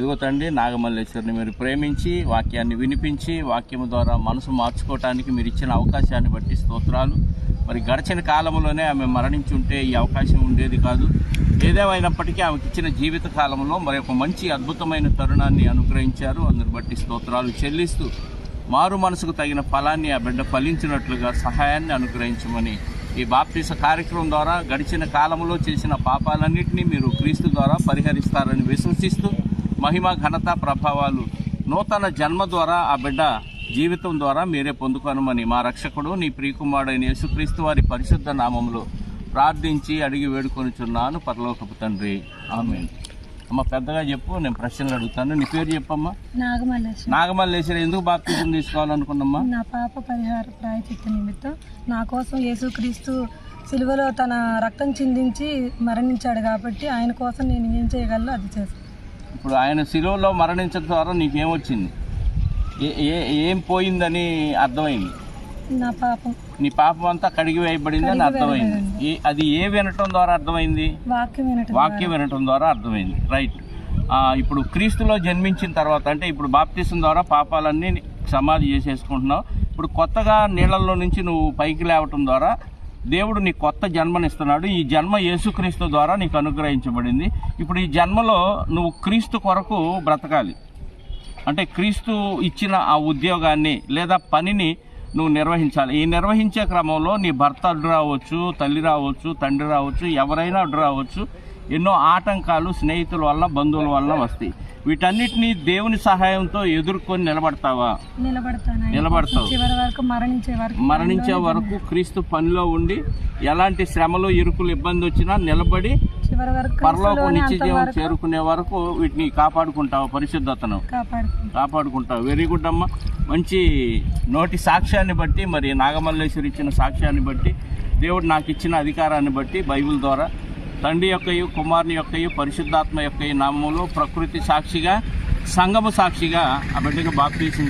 ఇదిగో తండ్రి నాగమల్లేశ్వరిని మీరు ప్రేమించి వాక్యాన్ని వినిపించి వాక్యము ద్వారా మనసు మార్చుకోవటానికి మీరు ఇచ్చిన అవకాశాన్ని బట్టి స్తోత్రాలు. మరి గడిచిన కాలంలోనే ఆమె మరణించి ఉంటే ఈ అవకాశం ఉండేది కాదు. ఏదేమైనప్పటికీ ఆమెకి ఇచ్చిన జీవిత కాలంలో మరి ఒక మంచి అద్భుతమైన తరుణాన్ని అనుగ్రహించారు. అందుని బట్టి స్తోత్రాలు చెల్లిస్తూ మారు మనసుకు తగిన ఫలాన్ని ఆ బిడ్డ ఫలించినట్లుగా సహాయాన్ని అనుగ్రహించమని ఈ బాప్తీస కార్యక్రమం ద్వారా గడిచిన కాలంలో చేసిన పాపాలన్నింటినీ మీరు క్రీస్తు ద్వారా పరిహరిస్తారని విశ్వసిస్తూ మహిమ ఘనత ప్రభావాలు నూతన జన్మ ద్వారా ఆ బిడ్డ జీవితం ద్వారా మీరే పొందుకొనమని మా రక్షకుడు నీ ప్రియకుమారుడైన యేసుక్రీస్తు వారి పరిశుద్ధ నామంలో ప్రార్థించి అడిగి వేడుకొనిచున్నాను. పరలోకపు తండ్రి. ఆమె అమ్మ పెద్దగా చెప్పు నేను ప్రశ్నలు అడుగుతాను. నీ పేరు చెప్పమ్మా. నాగమల్లేశ్వరం. నాగమల్లేశ్వరి ఎందుకు బాప్తిజం తీసుకోవాలనుకున్నామ్మా? నా పాప పరిహార ప్రాయచిత్త నిమిత్తం నా కోసం యేసుక్రీస్తు సిలువలో తన రక్తం చిందించి మరణించాడు కాబట్టి ఆయన కోసం నేను ఏం చేయగలను? అది చేస్తాను ఇప్పుడు ఆయన శిలువలో మరణించడం ద్వారా నీకేమొచ్చింది? ఏ ఏ- ఏం పోయిందని అర్థమైంది? నా పాపం. నీ పాపం అంతా కడిగి వేయబడింది అని అర్థమైంది. అది ఏ వినటం ద్వారా అర్థమైంది? వాక్యం వినటం ద్వారా. అర్థమైంది. రైట్. ఇప్పుడు క్రీస్తులో జన్మించిన తర్వాత అంటే ఇప్పుడు బాప్తిసం ద్వారా పాపాలన్నీ సమాధి చేసేసుకుంటున్నావు. ఇప్పుడు కొత్తగా నీళ్ళల్లో నుంచి నువ్వు పైకి లేవటం ద్వారా దేవుడు నీ కొత్త జన్మనిస్తున్నాడు. ఈ జన్మ యేసుక్రీస్తు ద్వారా నీకు అనుగ్రహించబడింది. ఇప్పుడు ఈ జన్మలో నువ్వు క్రీస్తు కొరకు బ్రతకాలి. అంటే క్రీస్తు ఇచ్చిన ఆ ఉద్యోగాన్ని లేదా పనిని నువ్వు నిర్వహించాలి. ఈ నిర్వహించే క్రమంలో నీ భర్త అడ్డు రావచ్చు తల్లి రావచ్చు తండ్రి రావచ్చు ఎవరైనా అడ్డు రావచ్చు. ఎన్నో ఆటంకాలు స్నేహితుల వల్ల బంధువుల వల్ల వస్తాయి. వీటన్నిటినీ దేవుని సహాయంతో ఎదుర్కొని నిలబడతావా? నిలబడతావు. మరణించే వరకు క్రీస్తు పనిలో ఉండి ఎలాంటి శ్రమలు ఇరుకులు ఇబ్బంది వచ్చినా నిలబడి పరలోకం క్రీస్తులోనే నిత్య జీవం అంతవరకు చేరుకునే వరకు వీటిని కాపాడుకుంటావు? పరిశుద్ధతను. కాపాడుకుంటావు? వెరీ గుడ్ అమ్మ. మంచి నోటి సాక్ష్యాన్ని బట్టి మరి నాగమల్లేశ్వరి ఇచ్చిన సాక్ష్యాన్ని బట్టి దేవుడు నాకు ఇచ్చిన అధికారాన్ని బట్టి బైబిల్ ద్వారా తండ్రి యొక్కయు కుమారుని యొక్కయు పరిశుద్ధాత్మ యొక్క నామములో ప్రకృతి సాక్షిగా సంగమ సాక్షిగా ఆ బిడ్డకు బాప్తీసం